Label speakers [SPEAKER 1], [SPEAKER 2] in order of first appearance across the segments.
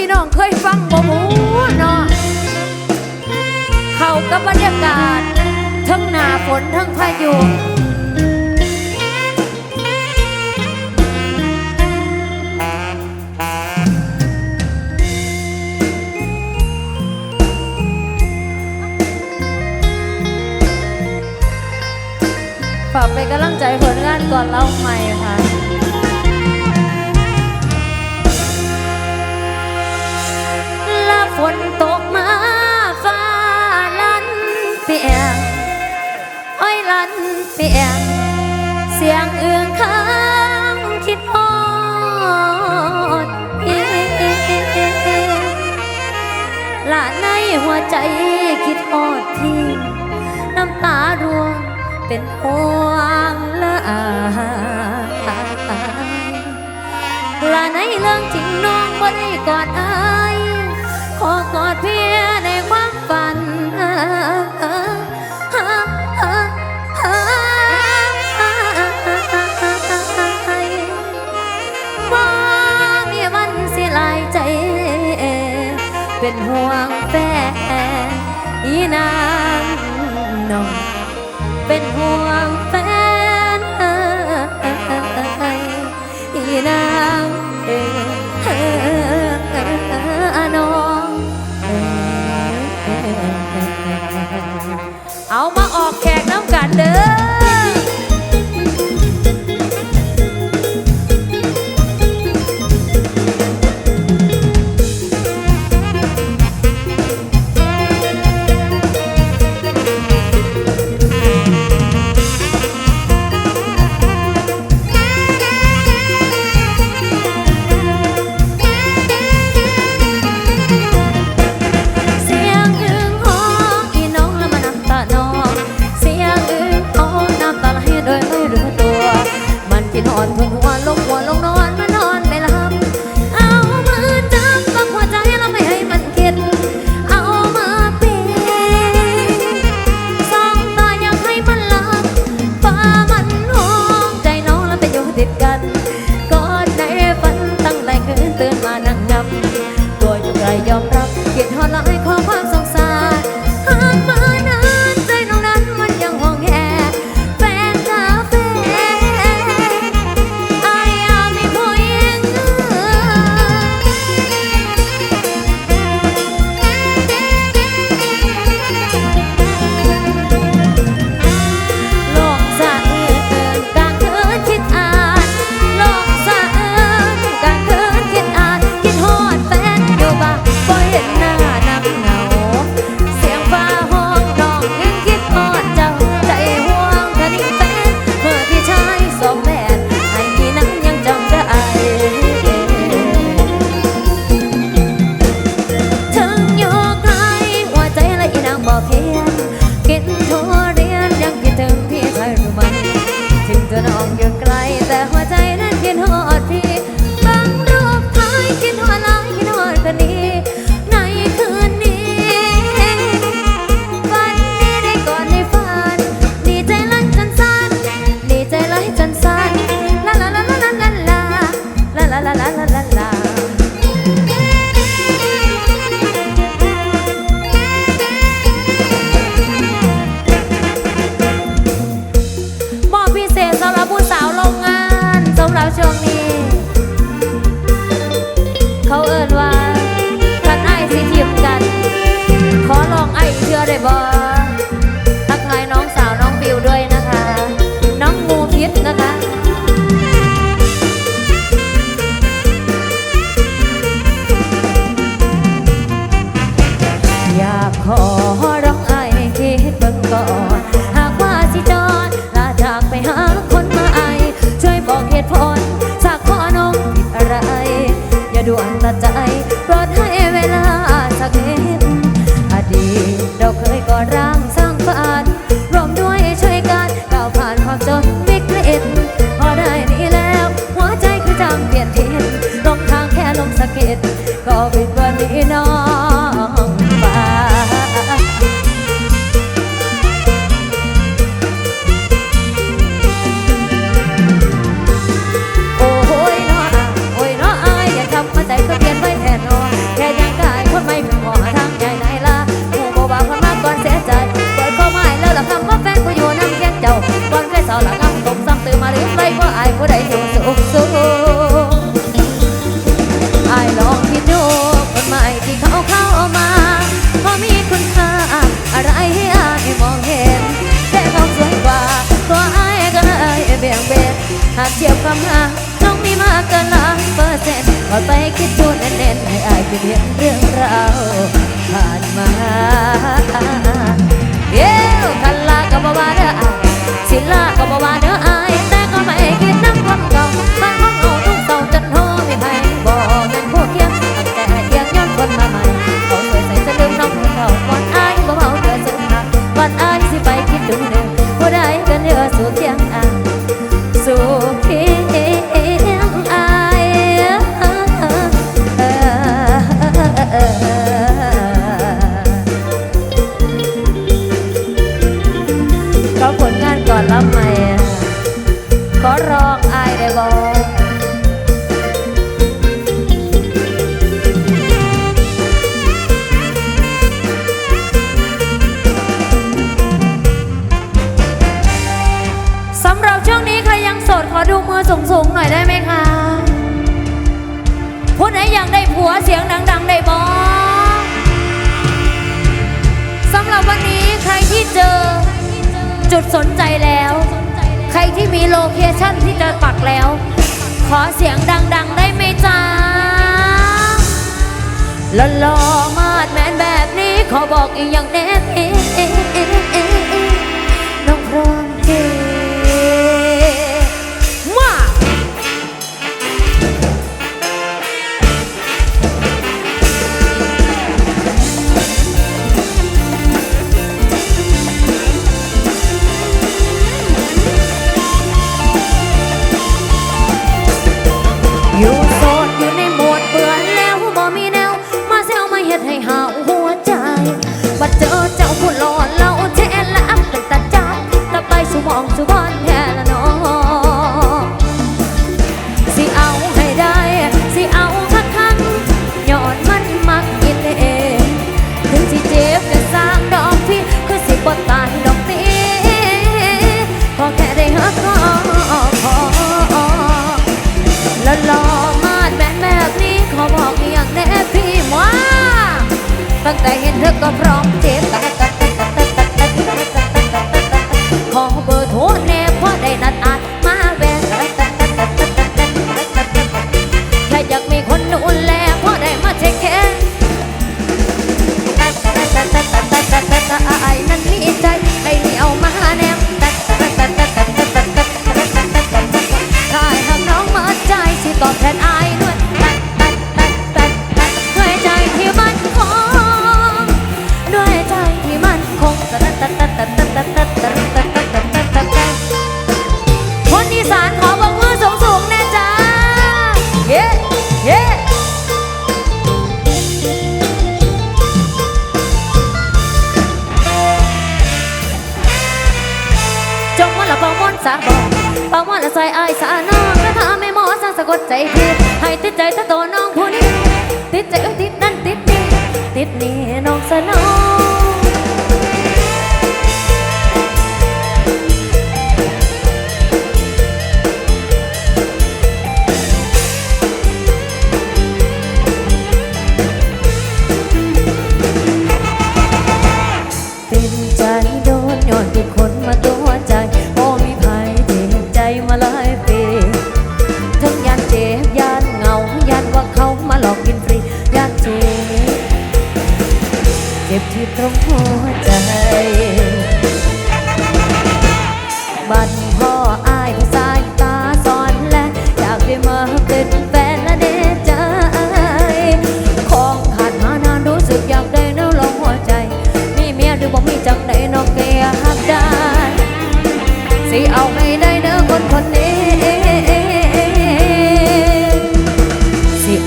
[SPEAKER 1] พี่น้องเคยฟังบ่หูเนาะเขากับบรรยากาศ ทั้งหนาฝนทั้งพายุฝากไป็นกำลังใจผลงานก่อนเล่าใหม่ค่ะ ฝนตกมาฟ้าลันเปียงอ้ยลันเปียง เสียงเอื้องค้างคิดอดละในหัวใจคิดอดที่น้ำตาร่วงเป็นพวงละอาละในเรื่องจริงน้องบ่ได้กอดอา ขอกอดเพียในความฝันว่ามีวันสิลายใจ เป็นห่วงแฟนอีนางนองเป็นห่วงแฟนอีนาง ดวงตาใจโปรดให้เวลาสักเนิดอดีตเราเคยก่อร่าง เปลี่ยนเรื่องราวผ่านมาเอยวคันลาก็บ่าว่าเด้อสิลาก็บ่ว่าเด้อ ขอบอกอีกอย่างแน่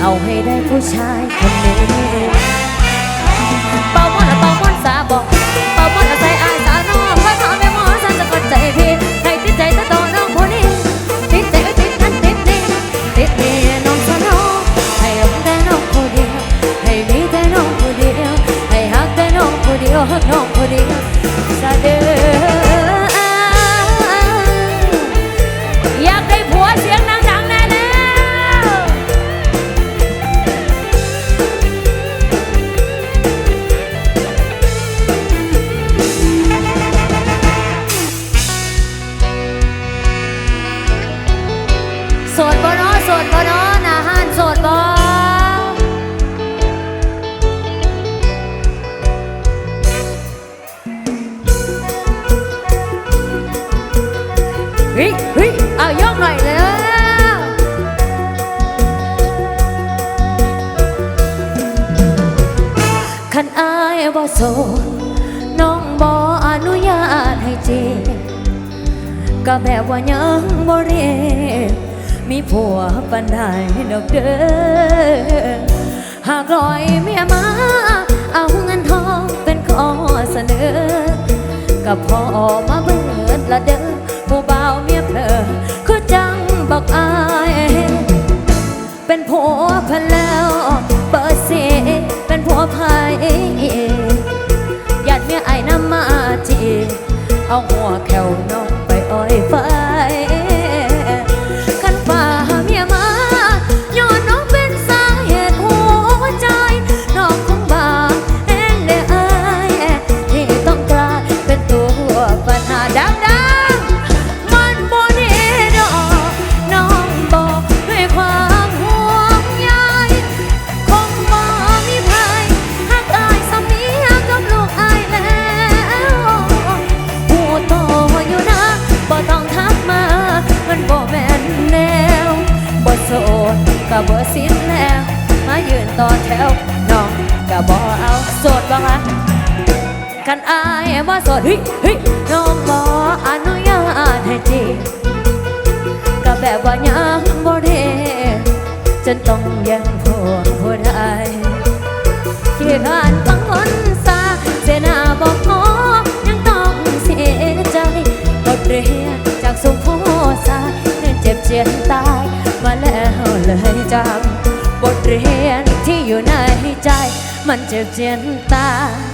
[SPEAKER 1] เอาให้ได้ผู้ชายคนนี้ สน้องบ่อนุญาตให้เจ ก็แบบว่ายังบ่เรียมีผัวปันได้ดอกเด้อหากลอยเมียมา เอาเงินทองเป็นข้อเสนอก็พอมาเบิดละเด้อผู้บ่าวเมียเพลอคือจังบอกอายเป็นผัวพันแล้วเปิดเสียเป็นผัวพา ยัดเมียไอ้น้ำมาจีเอาหัวแขวน้องไปอ้อยฟ้า บ่สิ้นแล้ว มายืนต่อแถวน้องก็บ่เอาโสดบ่คะกันอายบ่โสดเฮ้ยเฮ้ยน้องบ่อนุญาตให้จีก็แบบว่ายังบ่ได้จนต้องยังผัวผู้ใดขี้ขานฟังคนสาเสนาบอกขอยังต้องเสียใจบทเรียนจากสุขโขสายเจ็บเจียนตาย เลยจำบทเรียนที่อยู่ในใจ มันเจ็บเจียนตายมา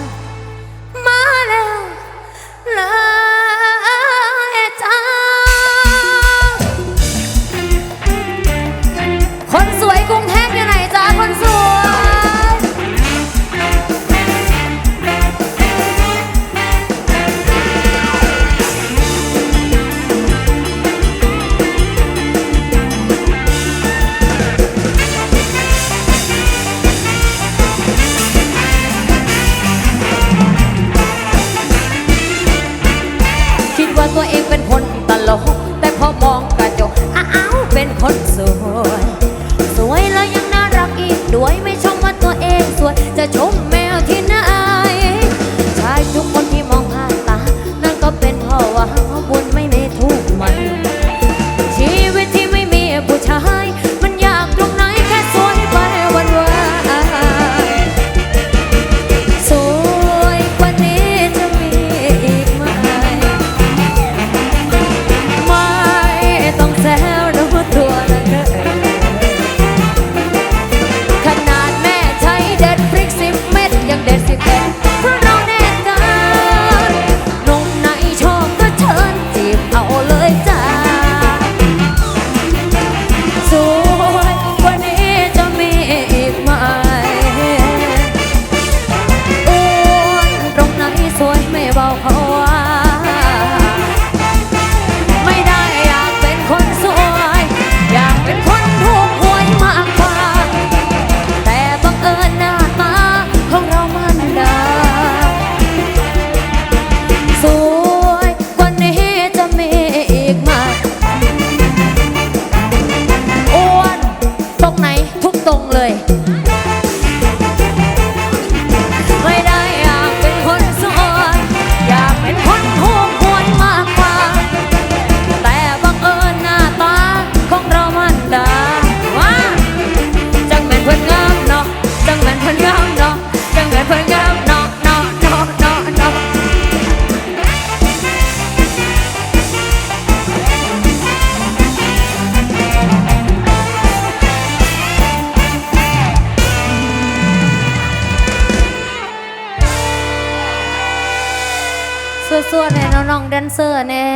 [SPEAKER 1] ส่วนแน่น้องแดนเซอร์แน่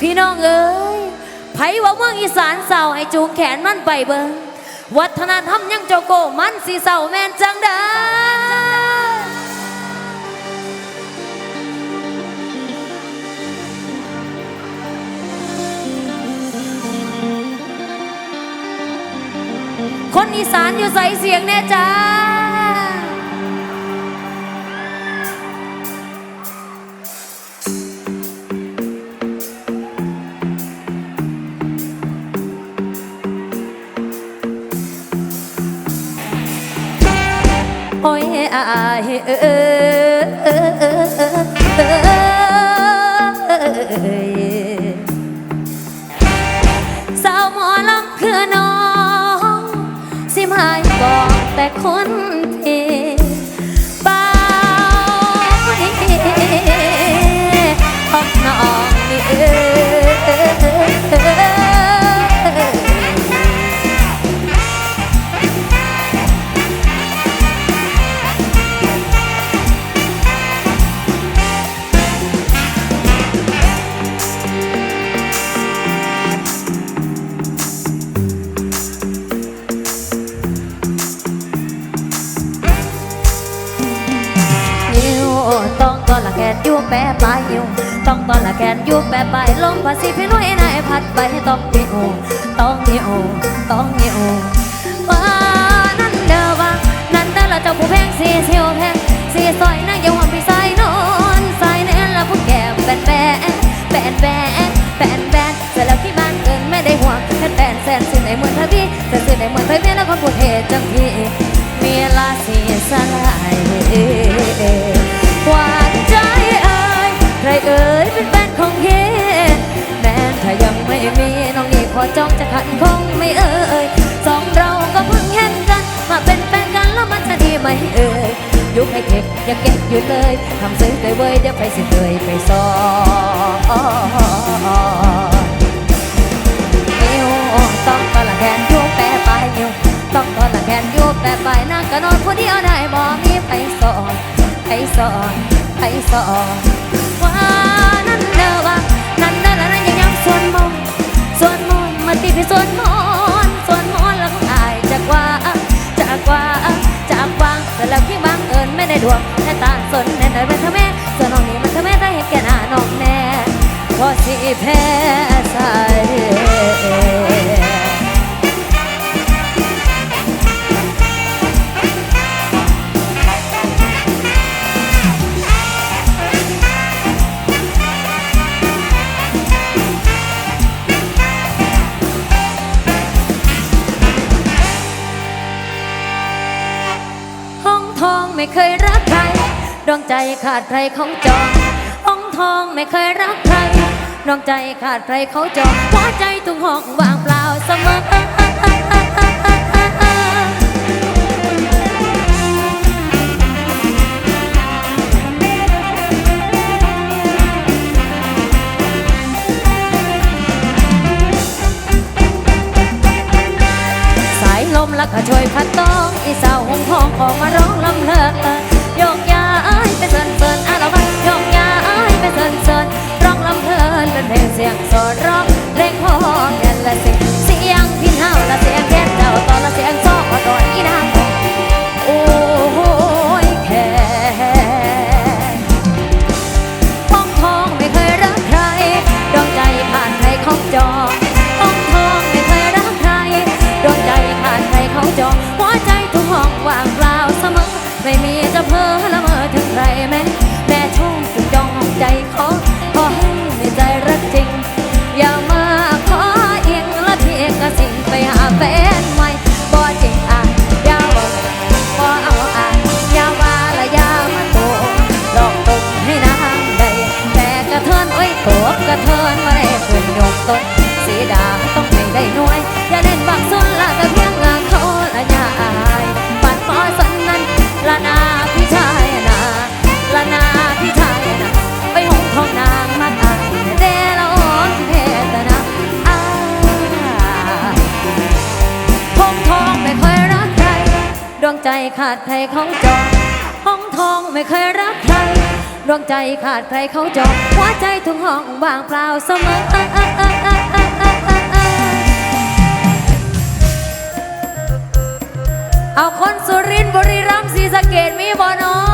[SPEAKER 1] พี่น้องเอ้ยไผว่าเมืองอีสานเศร้าให้จูงแขนมันไปเบิงวัฒนธรรมยังโจโกมันสีเศร้าแม่นจังเด้อคนอีสานอยู่ใส่เสียงแน่จ้า อายเออเออเออเออเออเออสาวหมอลำคือน้อง สิมายกอกแต่คน องตอนละแกนอยู่แปะปลายนิ้วต้องตอนละแกนอยู่แปะปลายลมพัดสิพี่ลุยนายพัดไปต้องนิ้วต้องนิ้วต้องนิ้วว่านั่นเด้อว่านั่นเด้อละเจ้าผู้แพงสีเสียวแพงสีซอยนั่งอยู่ห้องพี่สายนอนสายแน่นละผู้แก้มแบนแบนแบนแบนแบนแบนเสร็จแล้วที่บ้านเอินไม่ได้ห่วงแค่แบนแสนสิในเมืองทวีแต่สิ้นในเมืองไทยเมียแล้วคนพูดเหตุจังพี่มีลาสีสลาย จ้องจะขัดคงไม่เอ่ยสองเราก็เพิ่งเห็นกัน มาเป็นแฟนกันแล้วมันจะดีไหมเอ่ยยุคให้เก็บอย่าเก็บอยู่เลยทำซื้อเลยเว้ยเดี๋ยวไปสิเลยไปซอนิ้วต้องตอนละแขนยุแปะปลายนิ้วต้องตอนละแขนยุแปะปนั่งก็นอนผู้เดียวได้บ่มีไปสอนไปสอนไปสอนว่า อนมาตีพี่ส่วนมอนส่วนมอนแล้วของอายจากว่าจากว่าจากวางแต่แล้วที่บางเอิญไม่ได้ดวงแต่ตาสนแน่นอนเป็นทำแม่ส่วนน้องนี้มันทำแม่ได้เห็นแก่หน้าน้องแน่พอสิแพ้ใส่ ขาดใครเขาจองห้องทองไม่เคยรักใครดวงใจขาดใครเขาจองหัวใจทุกห้องว่างเปล่าเสมอสายลมแล้วก็ช่วยพัดต้อง อีสาวหงทองออกมาร้องลำเพลินโยก เป็นเพลงเสียงสดร้อง เขาจองห้องทองไม่เคยรักใครดวงใจขาดใครเขาจองหัวใจทุกห้องว่างเปล่าเสมอเอาคนสุรินทร์บุรีรัมย์ศรีสะเกดมีบ่เนอเอาข